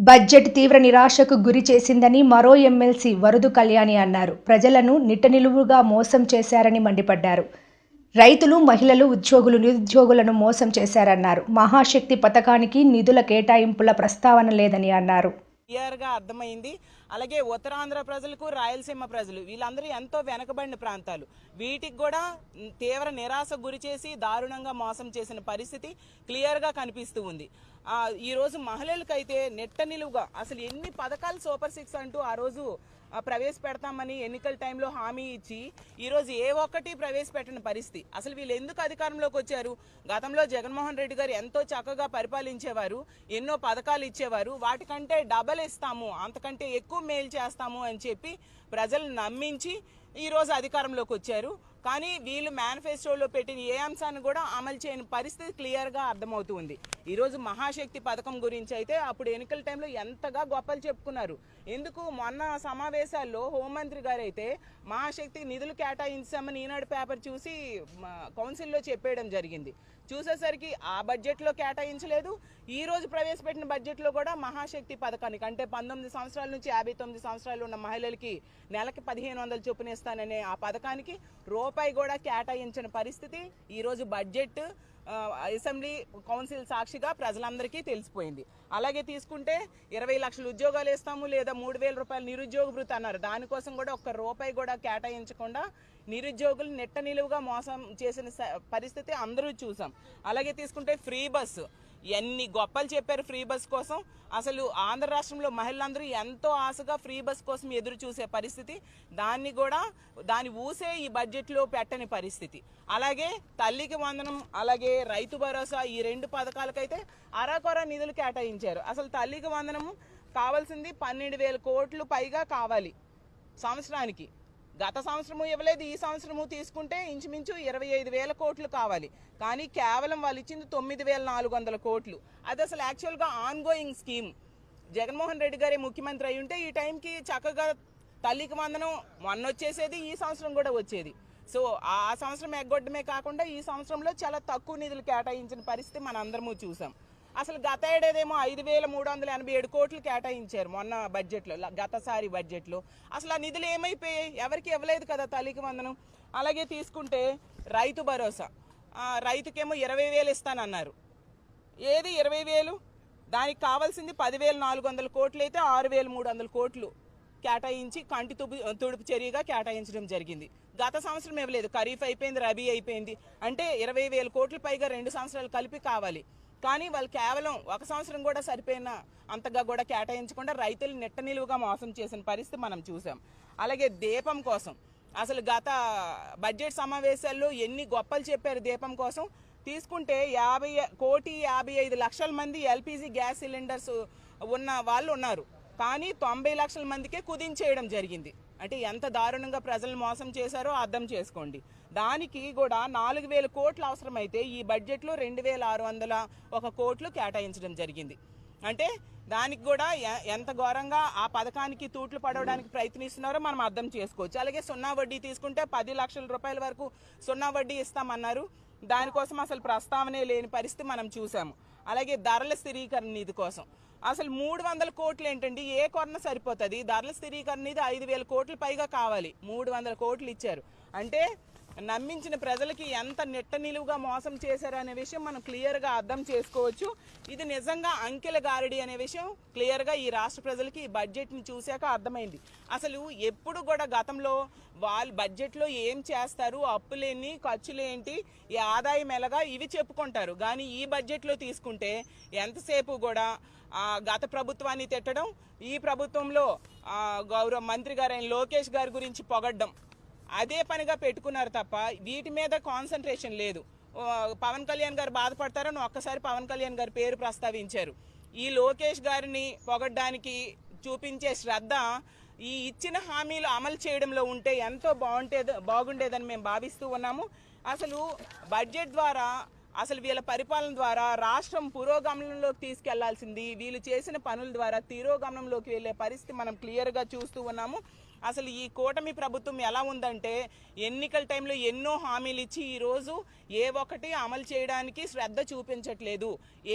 Budget తీవ్ర నిరాశకు గురి చేసిందని మరో ఎమ్మెల్సీ వరదు కళ్యాణి అన్నారు. ప్రజలను నిట్టనిలువుగా మోసం చేశారని మండిపడ్డారు. రైతులు మహిళలు ఉద్యోగులు నిరుద్యోగులను మోసం చేశారన్నారు. మహాశక్తి పథకానికి నిధుల కేటాయింపుల ప్రస్తావన లేదని అన్నారు. క్లియర్గా అర్థమైంది. అలాగే ఉత్తరాంధ్ర ప్రజలకు రాయలసీమ ప్రజలు వీళ్ళందరూ ఎంతో వెనకబడిన ప్రాంతాలు. వీటికి కూడా తీవ్ర నిరాశ గురి చేసి దారుణంగా మోసం చేసిన పరిస్థితి క్లియర్గా కనిపిస్తూ ఉంది. ఈరోజు మహిళలకు అయితే మహిళలకైతే నెట్ట నిలువుగా అసలు ఎన్ని పథకాలు సూపర్ సిక్స్ అంటూ ఆ రోజు ప్రవేశపెడతామని ఎన్నికల టైంలో హామీ ఇచ్చి ఈరోజు ఏ ఒక్కటి ప్రవేశపెట్టని పరిస్థితి. అసలు వీళ్ళు ఎందుకు అధికారంలోకి వచ్చారు? గతంలో జగన్మోహన్ రెడ్డి గారు ఎంతో చక్కగా పరిపాలించేవారు ఎన్నో పథకాలు ఇచ్చేవారు వాటికంటే డబల్ ఇస్తాము అంతకంటే ఎక్కువ మేలు చేస్తాము అని చెప్పి ప్రజలు నమ్మించి ఈరోజు అధికారంలోకి వచ్చారు. కానీ వీళ్ళు మేనిఫెస్టోలో పెట్టిన ఏ అంశాన్ని కూడా అమలు చేయని పరిస్థితి క్లియర్గా అర్థమవుతుంది. ఈరోజు మహాశక్తి పథకం గురించి అయితే అప్పుడు ఎన్నికల టైంలో ఎంతగా గొప్పలు చెప్పుకున్నారు. ఎందుకు? మొన్న సమావేశాల్లో హోంమంత్రి గారు అయితే మహాశక్తి నిధులు కేటాయించామని ఈనాడు పేపర్ చూసి కౌన్సిల్లో చెప్పేయడం జరిగింది. చూసేసరికి ఆ బడ్జెట్లో కేటాయించలేదు. ఈ రోజు ప్రవేశపెట్టిన బడ్జెట్లో కూడా మహాశక్తి పథకానికి అంటే పంతొమ్మిది సంవత్సరాల నుంచి యాభై తొమ్మిది సంవత్సరాలు ఉన్న మహిళలకి నెలకి పదిహేను వందలు చొప్పున ఇస్తాననే ఆ పథకానికి రూపాయి కూడా కేటాయించిన పరిస్థితి. ఈరోజు బడ్జెట్ అసెంబ్లీ కౌన్సిల్ సాక్షిగా ప్రజలందరికీ తెలిసిపోయింది. అలాగే తీసుకుంటే ఇరవై లక్షల ఉద్యోగాలు ఇస్తాము లేదా మూడు వేల రూపాయలు నిరుద్యోగ భృతి అన్నారు. దానికోసం కూడా ఒక్క రూపాయి కూడా కేటాయించకుండా నిరుద్యోగులు నెట్ట నిలువుగా మోసం చేసిన పరిస్థితి అందరూ చూసాం. అలాగే తీసుకుంటే ఫ్రీ బస్సు. ఎన్ని గొప్పలు చెప్పారు ఫ్రీ బస్ కోసం. అసలు ఆంధ్ర రాష్ట్రంలో మహిళలందరూ ఎంతో ఆశగా ఫ్రీ బస్ కోసం ఎదురు చూసే పరిస్థితి. దాన్ని కూడా దాని ఊసే ఈ బడ్జెట్లో పెట్టని పరిస్థితి. అలాగే తల్లికి వందనం అలాగే రైతు భరోసా ఈ రెండు పథకాలకైతే అరాకొర నిధులు కేటాయించారు. అసలు తల్లికి వందనము కావాల్సింది పన్నెండు వేల కోట్లు పైగా కావాలి సంవత్సరానికి. గత సంవత్సరము ఇవ్వలేదు ఈ సంవత్సరము తీసుకుంటే ఇంచుమించు ఇరవై ఐదు వేల కోట్లు కావాలి. కానీ కేవలం వాళ్ళు ఇచ్చింది తొమ్మిది వేల నాలుగు వందల కోట్లు. అది అసలు యాక్చువల్గా ఆన్గోయింగ్ స్కీమ్ జగన్మోహన్ రెడ్డి గారే ముఖ్యమంత్రి అయి ఉంటే ఈ టైంకి చక్కగా తల్లికి వందనం మొన్న వచ్చేసేది ఈ సంవత్సరం కూడా వచ్చేది. సో ఆ సంవత్సరం ఎగ్గొట్టమే కాకుండా ఈ సంవత్సరంలో చాలా తక్కువ నిధులు కేటాయించిన పరిస్థితి మన అందరము చూసాం. అసలు గత ఏడాదేమో ఐదు వేల మూడు వందల ఎనభై ఏడు కోట్లు కేటాయించారు మొన్న బడ్జెట్లో గతసారి బడ్జెట్లో. అసలు ఆ నిధులు ఏమైపోయాయి? ఎవరికి ఇవ్వలేదు కదా తల్లికి వందనం? అలాగే తీసుకుంటే రైతు భరోసా. రైతుకేమో ఇరవై వేలు ఇస్తానన్నారు. ఏది ఇరవై వేలు? దానికి కావాల్సింది పదివేల నాలుగు వందల కోట్లు అయితే ఆరు వేల మూడు వందల కోట్లు కేటాయించి కంటి తుపు తుడుపు చర్యగా కేటాయించడం జరిగింది. గత సంవత్సరం ఇవ్వలేదు. ఖరీఫ్ అయిపోయింది రబీ అయిపోయింది. అంటే ఇరవై వేల కోట్ల పైగా రెండు సంవత్సరాలు కలిపి కావాలి. కానీ వాళ్ళు కేవలం ఒక సంవత్సరం కూడా సరిపోయిన అంతగా కూడా కేటాయించకుండా రైతులు నెట్ట నిలువుగా మోసం చేసిన పరిస్థితి మనం చూసాం. అలాగే దీపం కోసం. అసలు గత బడ్జెట్ సమావేశాల్లో ఎన్ని గొప్పలు చెప్పారు దీపం కోసం. తీసుకుంటే యాభై కోటి యాభై ఐదు లక్షల మంది ఎల్పిజి గ్యాస్ సిలిండర్స్ ఉన్న వాళ్ళు ఉన్నారు. కానీ తొంభై లక్షల మందికే కుదించేయడం జరిగింది. అంటే ఎంత దారుణంగా ప్రజలను మోసం చేశారో అర్థం చేసుకోండి. దానికి కూడా నాలుగు వేల కోట్లు అవసరమైతే ఈ బడ్జెట్లో రెండు వేల ఆరు వందల ఒక కోట్లు కేటాయించడం జరిగింది. అంటే దానికి కూడా ఎంత ఘోరంగా ఆ పథకానికి తూట్లు పడవడానికి ప్రయత్నిస్తున్నారో మనం అర్థం చేసుకోవచ్చు. అలాగే సున్నా వడ్డీ తీసుకుంటే పది లక్షల రూపాయల వరకు సున్నా వడ్డీ ఇస్తామన్నారు. దానికోసం అసలు ప్రస్తావనే లేని పరిస్థితి మనం చూసాము. అలాగే ధరల స్థిరీకరణ నిధి కోసం. అసలు మూడు వందల కోట్లు ఏంటండి? ఏ కొరన సరిపోతుంది? ధరల స్థిరీకరణ నిధి ఐదు వేల కోట్ల పైగా కావాలి. మూడు వందల కోట్లు ఇచ్చారు. అంటే నమ్మించిన ప్రజలకి ఎంత నెట్ట నిలువుగా మోసం చేశారు అనే విషయం మనం క్లియర్గా అర్థం చేసుకోవచ్చు. ఇది నిజంగా అంకెల గారడి అనే విషయం. క్లియర్గా ఈ రాష్ట్ర ప్రజలకి ఈ బడ్జెట్ని చూశాక అర్థమైంది. అసలు ఎప్పుడు కూడా గతంలో వాళ్ళు బడ్జెట్లో ఏం చేస్తారు అప్పులేని ఖర్చులేంటి ఈ ఆదాయం ఎలాగా ఇవి చెప్పుకుంటారు. కానీ ఈ బడ్జెట్లో తీసుకుంటే ఎంతసేపు కూడా గత ప్రభుత్వాన్ని తిట్టడం ఈ ప్రభుత్వంలో గౌరవ మంత్రి గారైన లోకేష్ గారి గురించి పొగడ్డం అదే పనిగా పెట్టుకున్నారు తప్ప వీటి మీద కాన్సన్ట్రేషన్ లేదు. పవన్ కళ్యాణ్ గారు బాధపడతారని ఒక్కసారి పవన్ కళ్యాణ్ గారి పేరు ప్రస్తావించారు. ఈ లోకేష్ గారిని పొగడ్డానికి చూపించే శ్రద్ధ ఈ ఇచ్చిన హామీలు అమలు చేయడంలో ఉంటే ఎంతో బాగుంటే బాగుండేదని మేము భావిస్తూ ఉన్నాము. అసలు బడ్జెట్ ద్వారా అసలు వీళ్ళ పరిపాలన ద్వారా రాష్ట్రం పురోగమనంలోకి తీసుకెళ్ళాల్సింది. వీళ్ళు చేసిన పనుల ద్వారా తిరోగమనంలోకి వెళ్ళే పరిస్థితి మనం క్లియర్గా చూస్తూ ఉన్నాము. అసలు ఈ కూటమి ప్రభుత్వం ఎలా ఉందంటే ఎన్నికల టైంలో ఎన్నో హామీలు ఇచ్చి ఈరోజు ఏ ఒక్కటి అమలు చేయడానికి శ్రద్ధ చూపించట్లేదు.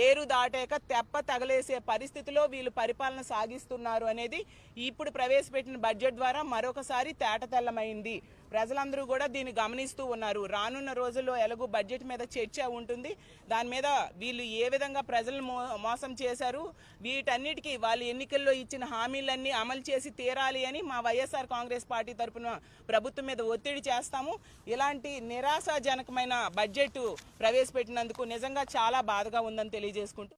ఏరు దాటాక తెప్ప తగలేసే పరిస్థితిలో వీళ్ళు పరిపాలన సాగిస్తున్నారు అనేది ఇప్పుడు ప్రవేశపెట్టిన బడ్జెట్ ద్వారా మరొకసారి తేటతెల్లమైంది. ప్రజలందరూ కూడా దీన్ని గమనిస్తూ ఉన్నారు. రానున్న రోజుల్లో ఎలాగో బడ్జెట్ మీద చర్చ ఉంటుంది. దాని మీద వీళ్ళు ఏ విధంగా ప్రజలు మో- మోసం చేశారు వీటన్నిటికీ వాళ్ళు ఎన్నికల్లో ఇచ్చిన హామీలన్నీ అమలు చేసి తీరాలి అని మా వైఎస్ఆర్ కాంగ్రెస్ పార్టీ తరపున ప్రభుత్వం మీద ఒత్తిడి చేస్తాము. ఇలాంటి నిరాశాజనకమైన బడ్జెట్ ప్రవేశపెట్టినందుకు నిజంగా చాలా బాధగా ఉందని తెలియజేసుకుంటూ